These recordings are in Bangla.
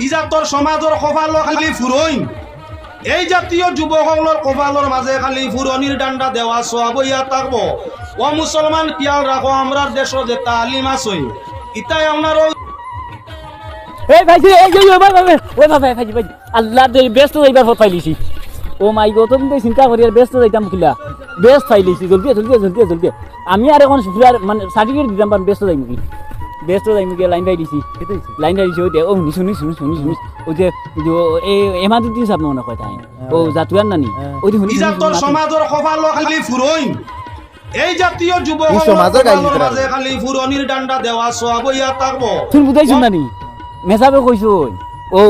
ইজাতর সমাজৰ কপাল খালি ফুৰইন এই জাতীয় যুৱকসকলৰ কপালৰ মাজে খালি ফুৰণিৰ দাণ্ডা দেৱা চোৱা বইয়া থাকব ও মুছলমান যে তালিম আছে ইতাই আপনার এই পাইছি রে এই ওই ভাই ভাই ওই ভাই ভাই পাইছি পাইছি আল্লাহ দে ব্যস্ত যাইবার পর পাইলিছি ও মাই গো তুমি চিন্তা করি আর ব্যস্ত যাইতাম কিলা ব্যস্ত পাইলিছি জলদি জলদি জলদি জলদি আমি আর এখন মানে সার্টিফিকেট দিতাম ব্যস্ত যাইম কি ব্যস্ত যাইম কি লাইন পাই দিছি লাইন পাই দিছি ওই দে ও শুনি শুনি শুনি শুনি শুনি ওই যে যে ও- এই এমাদুদ্দিন মনে কয় তাই ও জাতুয়ার নানি ওই শুনি শুনি শুনি সমাজৰ কপাল খালি ফুৰইন এই জাতীয় এই সমাজৰ গালি কপালৰ খালি ফুৰণিৰ দাণ্ডা দেৱা চোৱা বইয়া থাকব তুমি বুঝাইছো না নি মেসাবে কইছো ও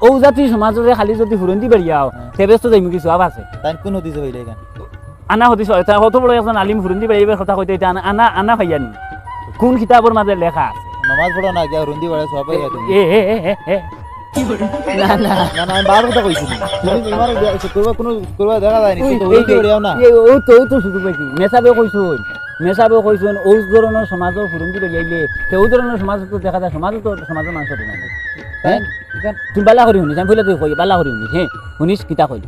ও জাতি সমাজরে খালি যদি ফুরন্তি বেরিয়াও সে ব্যস্ত যাইমু কিছু আব আছে? তাই কোন দিছে ভাই এখান। আনা হতিস এটা কত বড় একজন আলিম ফুরন্তি বেরিয়ে কথা কইতে আনা- আনা আনা ভাইয়ানি কোন কিতাবের মাঝে লেখা আছে? নমাজ পড়ো না গিয়া রুন্দি বাড়ে সবাই এ এ এ এ, না না। না না আমি বার কথা কইছি তুমি। তোমার করবা কোনো করবা দেখা যায় নি। ও তো ও তো শুধু পাইছি মেসাবে কইছুন মেসাবে কইছুন ও ধরনের সমাজের ফুরন্তি বেরিয়াইলে সে ও ধরনের সমাজ তো দেখা যায় সমাজ তো সমাজের মানুষ তো হ্যাঁ তুমি বালা করি শুনিস আমি বলে তুই কই বালা করি শুনিস হ্যাঁ শুনিস কিতা কই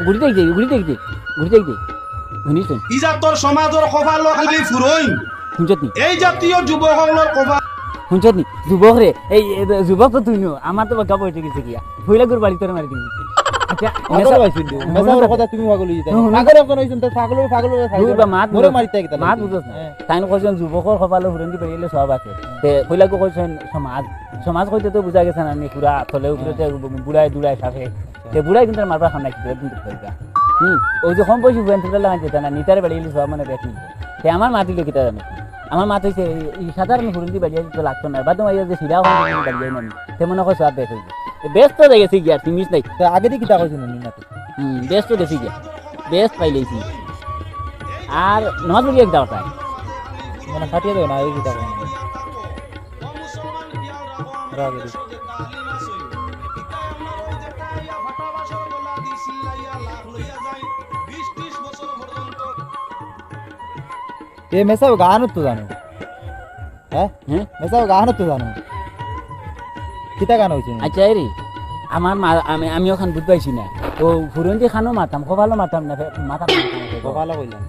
ঘুরি দেখ দে ঘুরি দেখ দে শুনিস সমাজৰ কপাল খালি ফুৰইন শুনছত নি? এই জাতীয় যুৱকসকলৰ কপাল শুনছত নি? যুবক রে এই যুবক তো তুই নো আমার তো বাক্কা পড়ে গেছে গিয়া ফুইলা গুর বাড়ি তোর মারি দিবি আচ্ছা পাগল মেসা- হইছিল মেসার তুমি পাগল হইছিস হুম, হুম। পাগল কোন হইছেন তো পাগল পাগল দূর বা মাত মোরে মারিতে গিতা মাত বুঝছ না। তাই কইছেন যুবকর কপালে ফুরন্দি আছে। সমাজ। সমাজ কইতে তো বুঝা গেছে না সাফে তে বুড়াই কিন্তু মারবা খান কিন্তু কইবা হুম। ওই যে বুয়েন থেকে লাগাই যেত না নিতারে বেড়িয়ে সব মানে বেশ নিবে তে আমার মাতি লোক কিতা জানে আমার মাত হইছে এই সাধারণ ফুরন্দি বাড়িয়ে তো লাগতো না। বাদ মাইয়া যে সিরা হন বাড়িয়ে না তে মনে কই সব বেশ হইছে বেশ তো দেখেছি গিয়া তুমি নাই। তো আগে দিয়ে কিতা কইছেন নি না তো। হুম বেশ তো দেখি গিয়া। বেশ পাইলেছি আর নজ বলি এক দাওটায় মানে ফাটিয়ে দেও না এই কিতা কইছেন রাগে দি এ মেসাও গান তো জানো তো কিতা গান হইছে আচ্ছা রে আমার মা আমি আমি ওখান বুঝ পাইছি না ও ফুরন্দি খানো মাতাম কপালো মাতাম না মাথা ভালো কইলাম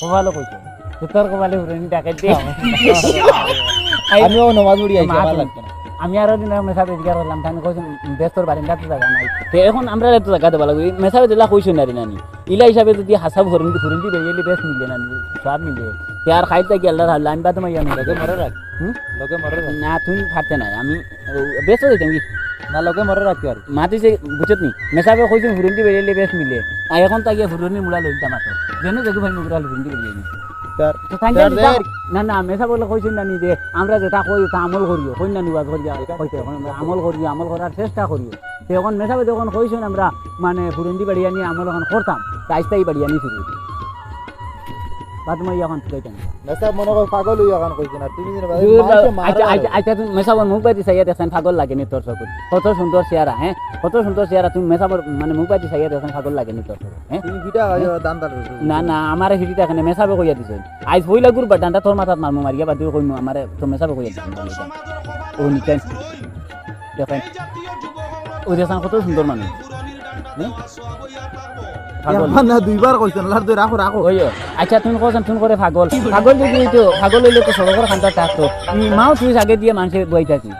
কপালো কইছো তো তোর কপালে ফুরন্দি ডাকে দে আমিও নমাজ পড়ি আইছি ভালো লাগতো না আমি আরও দিন মেসা বেজগার হলাম তাই কইছেন ব্যস্তর বারিন্দা তো জায়গা নাই তো এখন আমরা তো জায়গা দেবা লাগবে মেসা বেজলা কইছো না রে নানি ইলা হিসাবে যদি হাসাব ফুরন্দি ফুরন্দি বেরিয়ে বেশ মিলে না সব মিলে আর খাইতে আল্লাহ আল্লাহ আমি বাদ মাইয়া লগে মরে রাখ হুম? লগে মরে রাখ না তুমি ফাটতে নাই আমি ও, ব্যস্ত দিতাম কি না লগে মরে রাখি আর মাতিছে বুঝত নি মেসাবে কইছো ফুরন্দি বেরিয়ে বেশ মিলে আর এখন তাকে ফুরন্দি মুড়া লইতা মাত্র যেন দেখো ভাই মুড়া ফুরন্দি বেরিয়ে নি তাই না না মেসা বলে কইছেন না নি যে আমরা যেটা কই তা আমল করিও কই না নিবাদ করিয়া কইতে এখন আমরা আমল করিও আমল করার চেষ্টা করিও তো এখন মেসাবে যখন কইছেন আমরা মানে ফুরন্দি বাড়িয়া নিয়ে আমল এখন করতাম তাই তাই বাড়িয়া নি শুরু কইতাম মেসা মনে কর পাগল হইয়া গান কইছে না তুমি যেন আচ্ছা আচ্ছা আচ্ছা তুমি মেসাবর মুখ বাতি চাইয়া দেখেন পাগল লাগেনি তোর চকুত। কত সুন্দর চেহারা হ্যাঁ কত সুন্দর চেহারা তুমি মেসাবর মানে মুখ বাতি চাইয়া দেখেন পাগল লাগেনি তোর চকুত হ্যাঁ তুমি ভিটা দান দান না না আমার হিটি এখানে মেসাবে কইয়া দিছে। আইজ বই লাগুর বা ডান্ডা তোর মাথাত মারমু মারিয়া বাদ কইম আমার তো মেসাবে কইয়া দিছে। ও নিতেন দেখেন ও দেখেন কত সুন্দর মানুষ হ্যাঁ? না দুইবার কইছেন লার দুই রাখো রাখো ওই আচ্ছা তুমি কোথান তুমি করে পাগল। পাগল যদি হইতো পাগল হইলে তো সড়কের খান্তা থাকতো মাও তুই আগে দিয়ে মানুষের বই থাকি।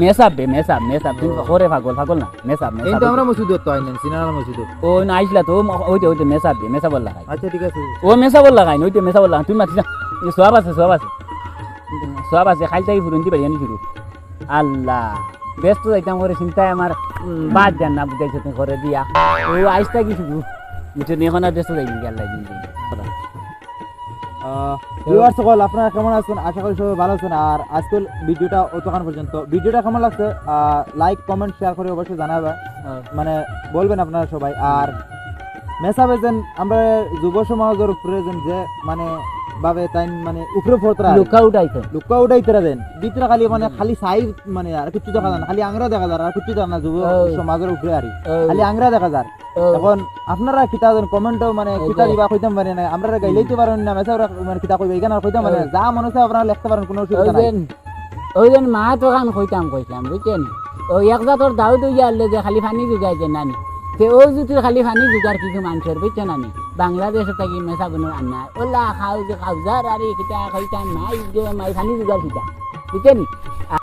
মেসাব বে মেসাব মেসাব তুমি করে পাগল পাগল না মেসাব কিন্তু মেসাব আমরা মসজিদ তো আইনেন সিনারা মসজিদ ও না আইসলা তো ওইতে ওইতে মেসাব বে মেসাব বল লাগাই আচ্ছা ঠিক আছে। ও মেসা বল লাগাই ওইতে মেসা বল তুমি মাতিস না আছে সব আছে। সব আছে খাই তাই ফুরন্তি বাড়ি আনি শুরু আল্লাহ। ব্যস্ত যাইতাম করে চিন্তায় আমার বাদ দেন না বুঝাইছে তুমি করে দিয়া। ও আইসটা কি শুরু বুঝছ এখন আর ব্যস্ত যাইনি দিন দিন। সকল আপনারা কেমন আছেন? আশা করি সবাই ভালো আছেন। আর আজকের ভিডিওটা অতক্ষণ পর্যন্ত। ভিডিওটা কেমন লাগছে? লাইক কমেন্ট শেয়ার করে অবশ্যই জানাবেন মানে বলবেন আপনারা সবাই। আর মেসাবে যেন আমরা যুব সমাজের উপরে যে মানে ভাবে তাই মানে উপরে ফোরতরা লুকা উঠাইছে লুকা উঠাই তেরা দেন। ভিতরে খালি মানে খালি সাই মানে আর কিছু দেখা যায় খালি আংরা দেখা যায় আর কিছু দেখা না যুব সমাজের উপরে আরি খালি আংরা দেখা যায়। এখন আপনারা কিতা দেন কমেন্টও মানে কিতা দিবা কইতাম পারেন না আমরা গাইলেই তো পারেন না মেসা মানে কিতা কইবা এখানে আর কইতাম পারেন যা মনে হচ্ছে আপনারা লিখতে পারেন কোনো অসুবিধা নাই। ওই যেন মা তো কান কইতাম কইতাম বুঝছেন ওই এক জাতর দাও দুই আনলে যে খালি পানি যোগাইছে নানি। তে ও জুতির খালি ফানি যোগার কিছু মানুষের বুঝছ না বাংলাদেশে থাকি মেসা বোনের আন্না ওলা খাও যে, খাও যার আর কিতা কইতাম মাই মাই ফানি জুগার কিতা বুঝছেন